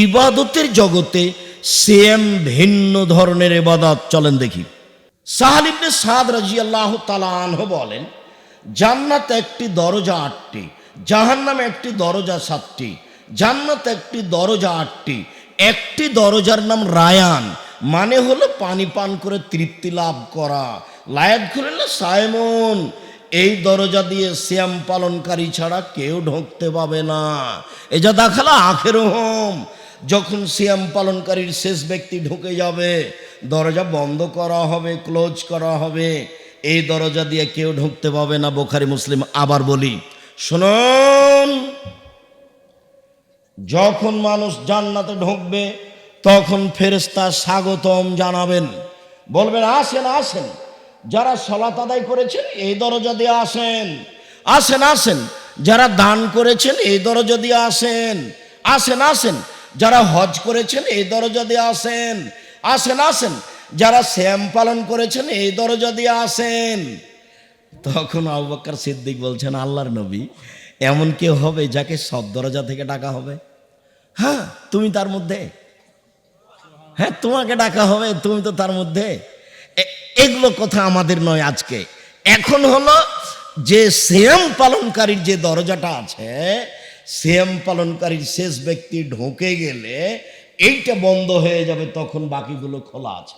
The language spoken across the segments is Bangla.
ইবাদতের জগতে সেম ভিন্ন ধরনের ইবাদত চলেন দেখি। সাহালিবনে সাদ রাজি আল্লাহ তালাহ বলেন, জান্নাত একটি দরজা আটটি, জাহান্নামে একটি দরজা সাতটি, জান্নাত একটি দরজা আটটি, একটি দরজার নাম রায়ান মানে হলো পানি পান করে তৃপ্তি লাভ করা, লায়াত খুলেন সাইমন এই দরজা দিয়ে শ্যাম পালনকারী ছাড়া কেউ ঢুকতে পাবে না। এ যা দেখালা আখের হোম যখন শ্যাম পালনকারীর শেষ ব্যক্তি ঢুকে যাবে, দরজা বন্ধ করা হবে, ক্লোজ করা হবে। এই দরজা দিয়ে কেউ ঢুকতে পাবে না, বোখারি মুসলিম। আবার বলি, শুনুন, যখন মানুষ জান্নাতে ঢুকবে, তখন ফেরেস্তা স্বাগতম জানাবেন। বলবেন, আসেন আসেন। যারা সলাত আদায় করেছেন, এই দরজা দিয়ে আসেন। আসেন আসেন। যারা দান করেছেন, এই দরজা দিয়ে আসেন। আসেন আসেন। যারা হজ করেছেন, এই দরজা দিয়ে আসেন। আসেন আসেন। যারা শ্যাম পালন করেছেন, এই দরজা দিয়ে আসেন। তখন আবু বকর সিদ্দিক বলছেন, আল্লাহর নবী, এমন কেউ হবে যাকে সব দরজা থেকে ডাকা হবে? হ্যাঁ তুমি তার মধ্যে? হ্যাঁ তোমাকে ডাকা হবে, তুমি তো তার মধ্যে? এগুলো কথা আমাদের নয় আজকে। এখন হলো যে সেম পালনকারীর যে দরজাটা আছে সেম পালনকারীর শেষ ব্যক্তি ঢোকে গেলে এইটা বন্ধ হয়ে যাবে, তখন বাকিগুলো খোলা আছে।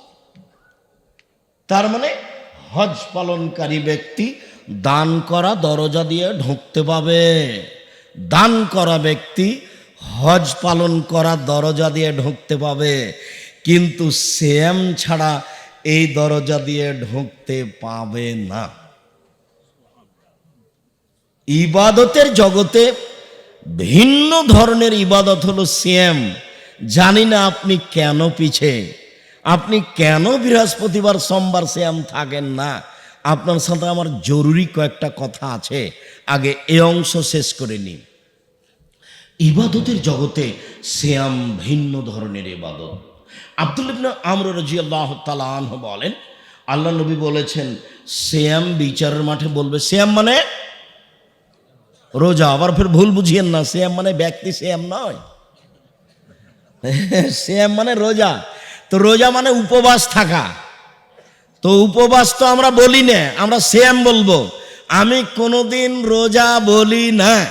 তার মানে হজ পালনকারী ব্যক্তি দান করা দরজা দিয়ে ঢুকতে পাবে। দান করা ব্যক্তি হজ পালন করা দরজা দিয়ে ঢুকতে পাবে। কিন্তু সেম ছাড়া এই দরজা দিয়ে ঢুকতে পাবে না। ইবাদতের জগতে ভিন্ন ধরনের ইবাদত হলো সিএম জানি না আপনি কেন পিছে, আপনি কেন বৃহস্পতিবার, সোমবার শ্যাম থাকেন না। আপনার সাথে আমার জরুরি কয়েকটা কথা আছে, আগে এ অংশ শেষ করে নিই। ইবাদতের জগতে শ্যাম ভিন্ন ধরনের ইবাদত। আব্দুল ইবনে আমর রাজিয়াল্লাহ তাআলা আনহু বলেন, আল্লাহ নবী বলেছেন শ্যাম বিচারের মাঠে বলবে শ্যাম মানে রোজা। আবার ফের ভুল বুঝিয়েন না শ্যাম মানে ব্যক্তি শ্যাম নয়। শ্যাম মানে রোজা। তো রোজা মানে উপবাস থাকা। তো উপবাস তো আমরা বলি না, আমরা শ্যাম বলব। আমি কোনোদিন রোজা বলি না,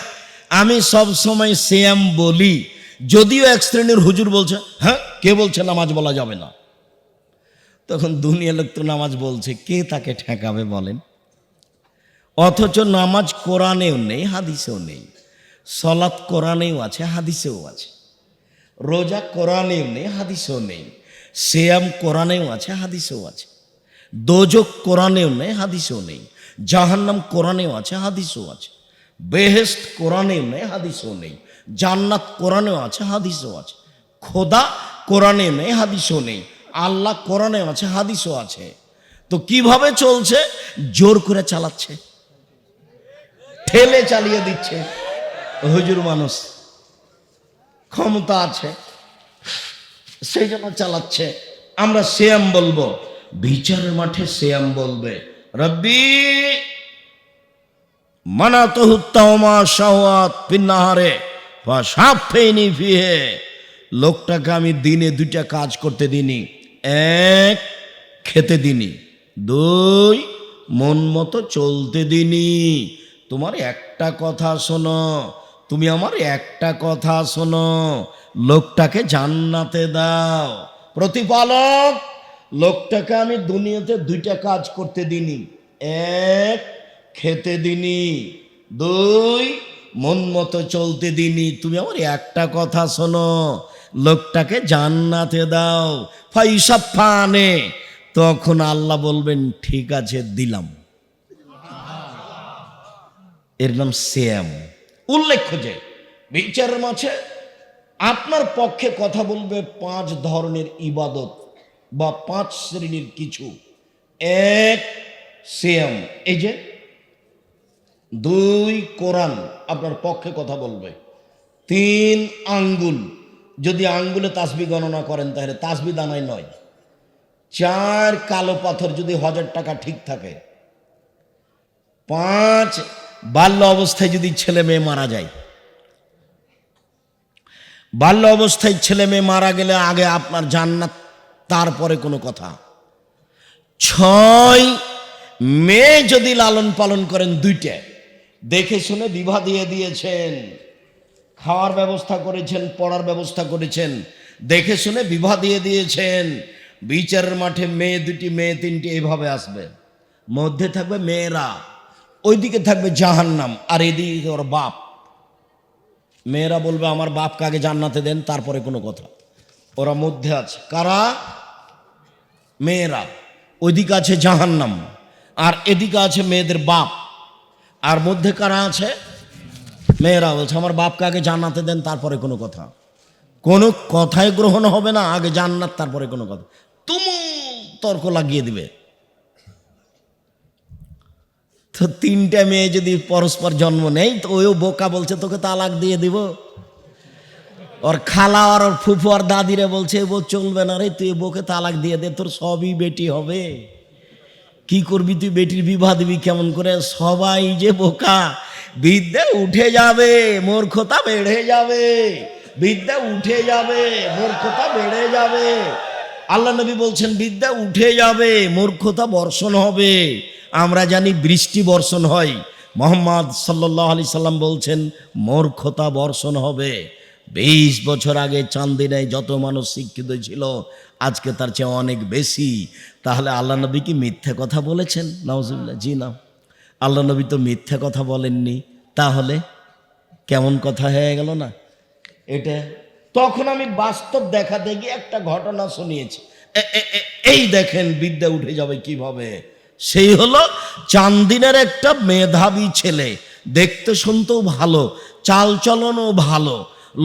আমি সব সময় শ্যাম বলি। যদিও এক শ্রেণির হুজুর বলছে হ্যাঁ কে বলছে নামাজ বলা যাবে না? তখন দুনিয়া লোক তো নামাজ বলছে, কে তাকে ঠেকাবে বলেন? অথচ নামাজ কোরআনেও নেই, হাদিসেও নেই। সলাৎ কোরআনেও আছে, হাদিসেও আছে। রোজা কোরআনেও নেই, হাদিসেও নেই। সেয়াম কোরআনেও আছে, হাদিসেও আছে। দোজক কোরআনেও নেই, হাদিসেও নেই। জাহান্নাম কোরআনেও আছে, হাদিসেও আছে। বেহেস্ত কোরআনেও নেই, হাদিসেও নেই। জান্নাত কোরআনেও আছে, হাদিসেও আছে। খোদা কোরআনে নেই, হাদিসও নেই। আল্লাহ কোরআনেও আছে, হাদিসও আছে। তো কীভাবে চলছে? জোর করে চালাচ্ছে। ঠেলে চালিয়ে দিচ্ছে। হুজুর মানুষ ক্ষমতা আছে, সেই জন্য চালাচ্ছে। আমরা শ্যাম বলব, বিচারের মাঠে শ্যাম বলবে, রব্বি মানা তহুত্তামা শাহওয়াত পিন্নাহারে বা সাপ ফেনি ফিহে। লোকটাকে আমি দিনে দুইটা কাজ করতে দিনি এক, খেতে দিনি দুই, মন মতো চলতে দিনি তোমার একটা কথা শোনো, তুমি আমার একটা কথা শোনো, লোকটাকে জান্নাতে দাও। প্রতিপালক, লোকটাকে আমি দুনিয়াতে দুইটা কাজ করতে দিনি এক, খেতে দিনি দুই, মন মতো চলতে দিনি তুমি আমার একটা কথা শোনো লোকটাকে জান্নাতে দাও। ফাইসা ফানে। তখন আল্লাহ বলবেন, ঠিক আছে, দিলাম। এর নাম শ্যাম উল্লেখ্য যে বিচারের মাঝে আপনার পক্ষে কথা বলবে পাঁচ ধরনের ইবাদত বা পাঁচ শ্রেণির কিছু। এক শ্যাম এই যে, দুই কোরআন আপনার পক্ষে কথা বলবে। তিন, আঙ্গুল। যদি আঙ্গুলে তাসবি গণনা করেন, তাহলে তাসবি দানায় নয়। চার কালো পাথর যদি হাজার টাকা ঠিক থাকে, পাঁচ বাল্য অবস্থায় যদি ছেলে মেয়ে মারা যায়, বাল্য অবস্থায় ছেলে মেয়ে মারা গেলে আগে আপনার জান্নাত, তারপরে কোনো কথা। ছয় মেয়ে যদি লালন পালন করেন দুইটা, দেখে শুনে বিবাহ দিয়ে দিয়েছেন। খাওয়ার ব্যবস্থা করেছেন, পড়ার ব্যবস্থা করেছেন। দেখে শুনে বিবাহ দিয়ে দিয়েছেন। বিচারের মাঠে মেয়ে দুটি, মেয়ে তিনটি এইভাবে আসবে। মধ্যে থাকবে মেয়েরা, ওইদিকে থাকবে জাহান্নাম, আর এদিকে ওর বাপ। মেয়েরা বলবে, আমার বাপকে আগে জান্নাতে দেন? তারপরে কোনো কথা। ওরা মধ্যে আছে। কারা? মেয়েরা। ওইদিকে আছে জাহান্নাম, আর এদিকে আছে মেয়েদের বাপ। আর মধ্যে কারা আছে? মেয়েরা বলছে, আমার বাপকে আগে জান্নাতে দেন, তারপরে কোনো কথা। কোনো কথাই গ্রহণ হবে না, আগে জান্নাত, তারপরে কোনো কথা। তুমু তর্ক লাগিয়ে দিবে। তো তিনটা মেয়ে যদি পরস্পর জন্ম নেই, তো ওইও বোকা বলছে, তোকে তালাক দিয়ে দিব। ওর খালা আর ওর ফুফু আর দাদিরে বলছে বো চলবে না রে, তুই বউকে তালাক দিয়ে দে, তোর সবই বেটি হবে। কি করবি তুই, বেটির বিবাহ দিবি কেমন করে? সবাই যে বোকা বিদ্যা উঠে যাবে, মূর্খতা বেড়ে যাবে। বিদ্যা উঠে যাবে, মূর্খতা বেড়ে যাবে। আল্লাহ নবী বলছেন, বিদ্যা উঠে যাবে, মূর্খতা বর্ষণ হবে। আমরা জানি বৃষ্টি বর্ষণ হয়। মোহাম্মদ সাল্লাহ আলি সাল্লাম বলছেন, মূর্খতা বর্ষণ হবে। বিশ বছর আগে চান্দিনায় যত মানুষ শিক্ষিত ছিল, আজকে তার চেয়ে অনেক বেশি। তাহলে আল্লাহ নবী কি মিথ্যে কথা বলেছেন? নওয়াজুল্লাহ জি না। আল্লাহ নবী তো মিথ্যে কথা বলেননি। তাহলে কেমন কথা হয়ে গেল না? এটা তখন আমি বাস্তব দেখা দেখি একটা ঘটনা শুনিয়েছি। এই দেখেন বিদ্যা উঠে যাবে কীভাবে? সেই হলো চান্দিনের একটা মেধাবী ছেলে, দেখতে শুনতেও ভালো চালচলনও ভালো,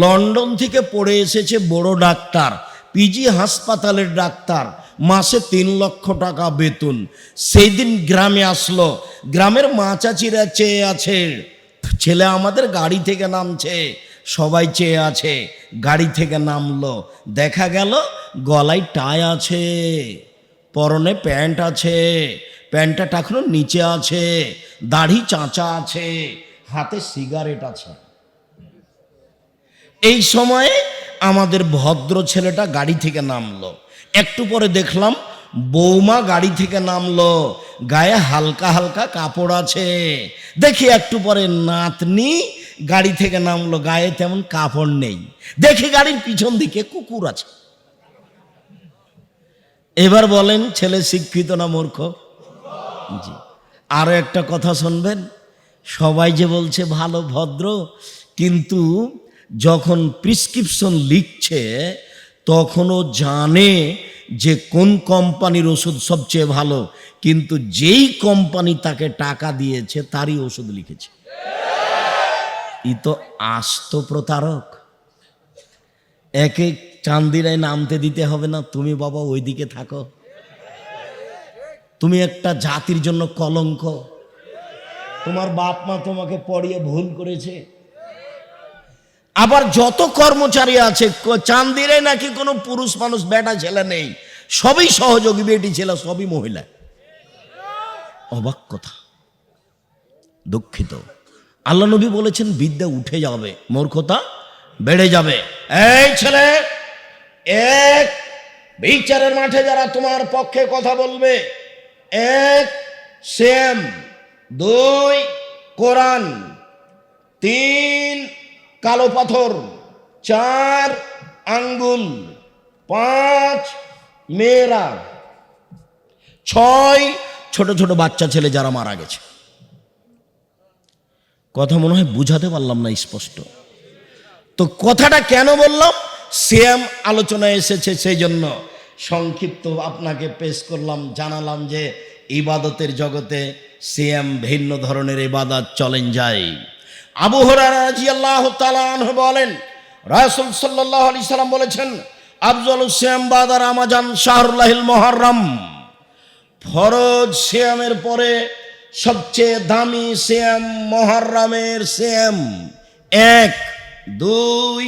লন্ডন থেকে পড়ে এসেছে বড় ডাক্তার, পিজি হাসপাতালের ডাক্তার মাসে তিন লক্ষ টাকা বেতন। সেই দিন গ্রামে আসলো। গ্রামের মা চাচিরা চেয়ে আছে, ছেলে আমাদের গাড়ি থেকে নামছে। সবাই চেয়ে আছে, গাড়ি থেকে নামলো। দেখা গেল গলায় টাই আছে, পরনে প্যান্ট আছে, প্যান্টটা এখনও নিচে আছে, দাড়ি চাঁচা আছে, হাতে সিগারেট আছে। এই সময়ে আমাদের ভদ্র ছেলেটা গাড়ি থেকে নামলো। একটু পরে দেখলাম বৌমা গাড়ি থেকে নামলো। গায়ে হালকা হালকা কাপড় আছে। দেখি একটু পরে নাতনি গাড়ি থেকে নামলো। গায়ে তেমন কাপড় নেই। দেখি গাড়ির পিছন দিকে কুকুর আছে। এবার বলেন, ছেলে শিক্ষিত না মূর্খ? জি। আরও একটা কথা শুনবেন। সবাই যে বলছে ভালো, ভদ্র, কিন্তু যখন প্রিসক্রিপশন লিখছে তখনও জানে যে কোন কোম্পানির ওষুধ সবচেয়ে ভালো, কিন্তু যেই কোম্পানি তাকে টাকা দিয়েছে তারই ওষুধ লিখেছে। ই তো আস্ত প্রতারক। একে চান্দিরায় নামতে দিতে হবে না, তুমি বাবা ওইদিকে থাকো। তুমি একটা জাতির জন্য কলঙ্ক। তোমার বাপ মা তোমাকে পড়িয়ে ভুল করেছে। আবার যত কর্মচারী আছে চান্দিরে নাকি কোনো পুরুষ মানুষ, বেটা ছেলে নেই। সবই সহযোগী, বেটি ছেলে, সবই মহিলা। অবাক কথা। দুঃখিত। আল্লাহ নবী বলেছেন, বিদ্যা উঠে যাবে, মূর্খতা বেড়ে যাবে। এই ছেলে, এক, বিচারের মাঠে যারা তোমার পক্ষে কথা বলবে, এক, সেম, দুই, কোরআন, তিন কালো পাথর, চার আঙ্গুল, পাঁচ মেয়েরা। ছয় ছোট ছোট বাচ্চা ছেলে যারা মারা গেছে। কথা মনে হয় বুঝাতে পারলাম না স্পষ্ট। তো কথাটা কেন বললাম? সেম আলোচনায় এসেছে সেই জন্য সংক্ষিপ্ত আপনাকে পেশ করলাম, জানালাম যে ইবাদতের জগতে সিএম ভিন্ন ধরনের ইবাদত চলেন যায়। আবু হরাজি আল্লাহ বলেন, রাসুল সাল্লাহ আলি সাল্লাম বলেছেন, আফজল শ্যাম বাদার আমাজান শাহরুল্লাহিল মহারম ফরজ শ্যামের পরে সবচেয়ে দামি শ্যাম মহরমের শ্যাম এক, দুই